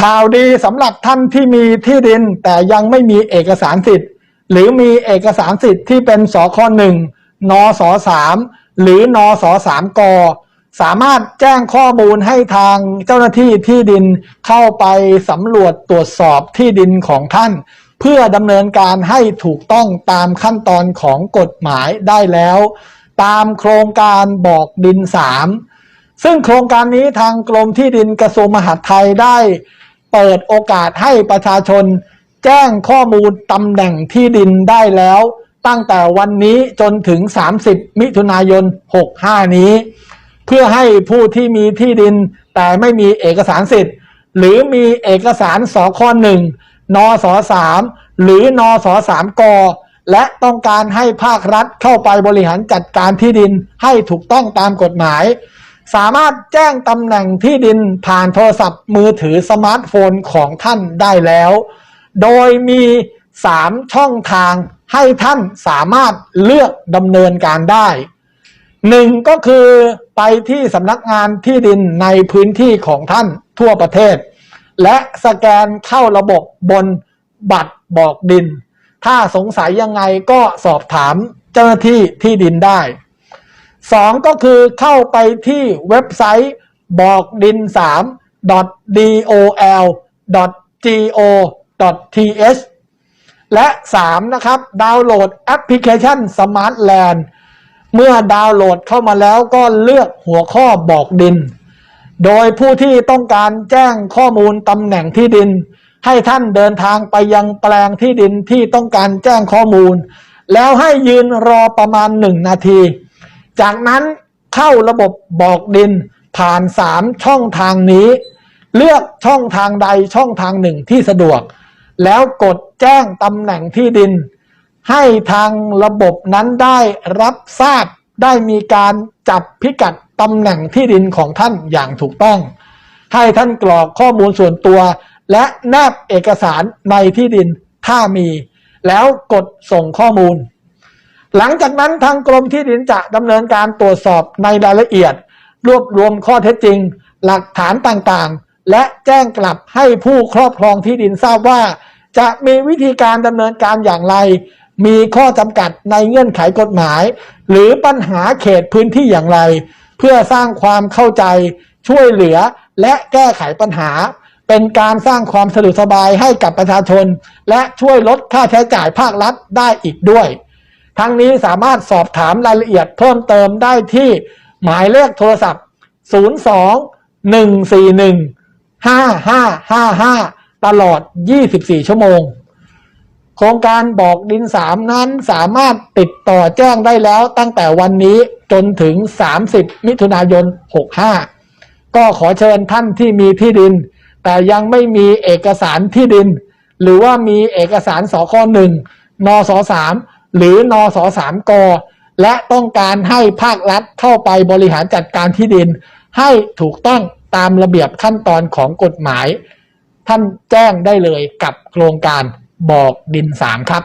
ข่าวดีสำหรับท่านที่มีที่ดิน แต่ยังไม่มีเอกสารสิทธิ์ หรือมีเอกสารสิทธิ์ที่เป็นสคหนึ่งนสสามหรือนสสามกสามารถแจ้งข้อมูลให้ทางเจ้าหน้าที่ที่ดินเข้าไปสำรวจตรวจสอบที่ดินของท่าน เพื่อดำเนินการให้ถูกต้องตามขั้นตอนของกฎหมายได้แล้ว ตามโครงการบอกดินสามซึ่งโครงการนี้ทางกรมที่ดินกระทรวงมหาดไทยได้ เปิดโอกาสให้ประชาชน แจ้งข้อมูลตำแหน่งที่ดินได้แล้ว ตั้งแต่วันนี้จนถึง 30 มิถุนายน 65 นี้ เพื่อให้ผู้ที่มีที่ดินแต่ไม่มีเอกสารสิทธิ์ หรือมีเอกสารสคหนึ่งนสสามหรือนสสามกและต้องการให้ภาครัฐเข้าไปบริหารจัดการที่ดินให้ถูกต้องตามกฎหมาย สามารถแจ้งตำแหน่งที่ดินผ่านโทรศัพท์มือถือสมาร์ทโฟนของท่านได้แล้ว โดยมี 3 ช่องทางให้ท่านสามารถเลือกดำเนินการได้หนึ่งก็คือไปที่สำนักงานที่ดินในพื้นที่ของท่านทั่วประเทศ และสแกนเข้าระบบบนบัตรบอกดิน ถ้าสงสัยยังไงก็สอบถามเจ้าหน้าที่ที่ดินได้ สองก็คือเข้าไปที่เว็บไซต์บอกดิน 3 dol go th และ 3 นะครับ ดาวน์โหลดแอปพลิเคชัน Smart Land เมื่อดาวน์โหลดเข้ามาแล้วก็เลือกหัวข้อบอกดิน โดยผู้ที่ต้องการแจ้งข้อมูลตำแหน่งที่ดิน ให้ท่านเดินทางไปยังแปลงที่ดินที่ต้องการแจ้งข้อมูล แล้วให้ยืนรอประมาณหนึ่งนาที จากนั้นเข้าระบบบอกดินผ่านสามช่องทางนี้ เลือกช่องทางใดช่องทางหนึ่งที่สะดวก แล้วกดแจ้งตำแหน่งที่ดิน ให้ทางระบบนั้นได้รับทราบได้มีการจับพิกัดตำแหน่งที่ดินของท่านอย่างถูกต้อง ให้ท่านกรอกข้อมูลส่วนตัว และแนบเอกสารในที่ดินถ้ามี แล้วกดส่งข้อมูล หลังจากนั้นทางกรมที่ดินจะดำเนินการตรวจสอบในรายละเอียด รวบรวมข้อเท็จจริง หลักฐานต่างๆ และแจ้งกลับให้ผู้ครอบครองที่ดินทราบว่า จะมีวิธีการดำเนินการอย่างไร มีข้อจำกัดในเงื่อนไขกฎหมาย หรือปัญหาเขตพื้นที่อย่างไร เพื่อสร้างความเข้าใจ ช่วยเหลือและแก้ไขปัญหา เป็นการสร้างความสะดวกสบายให้กับประชาชน และช่วยลดค่าใช้จ่ายภาครัฐได้อีกด้วย ทั้งนี้สามารถสอบถามรายละเอียดเพิ่มเติมได้ที่หมายเลขโทรศัพท์ 02 141 5555 ตลอด 24 ชั่วโมง โครงการบอกดินสามนั้นสามารถติดต่อแจ้งได้แล้วตั้งแต่วันนี้จนถึง 30 มิถุนายน 65 ก็ขอเชิญท่านที่มีที่ดิน แต่ยังไม่มีเอกสารที่ดิน หรือว่ามีเอกสารสคหนึ่งนสสาม หรือนอสสามกและต้องการให้ภาครัฐเข้าไปบริหารจัดการที่ดิน ให้ถูกต้องตามระเบียบขั้นตอนของกฎหมาย ท่านแจ้งได้เลยกับโครงการบอกดินสามครับ